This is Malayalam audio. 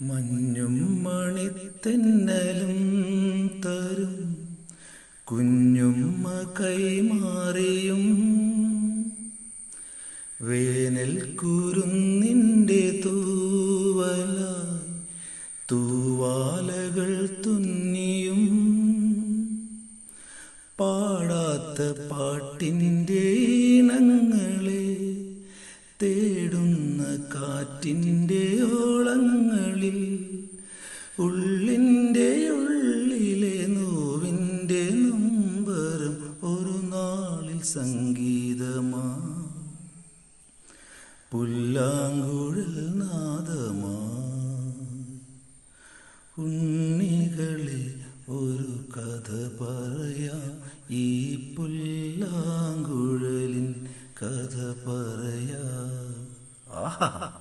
മഞ്ഞും മണിത്തെന്നലും തരും. കുഞ്ഞുമ്മ കൈമാറിയും വേനൽ കുരുന്നിന്റെ തൂവല തൂവാലകൾ തുന്നിയും. പാടാത്ത പാട്ടിന്റെ ഇണങ്ങളെ തേടുന്ന കാറ്റിന്റെ ഓളങ്ങളിൽ ഉള്ളിന്റെ ഉള്ളിലെ നോവിന്റെ നമ്പരം ഒരു നാളിൽ സംഗീതമാ. പുല്ലാങ്കുഴൽ നാദമാ. ഉണ്ണികളെ ഒരു കഥ പറയാ. ഈ പുല്ലാങ്കുഴലിൻ കഥ പറയാ. ആഹാ.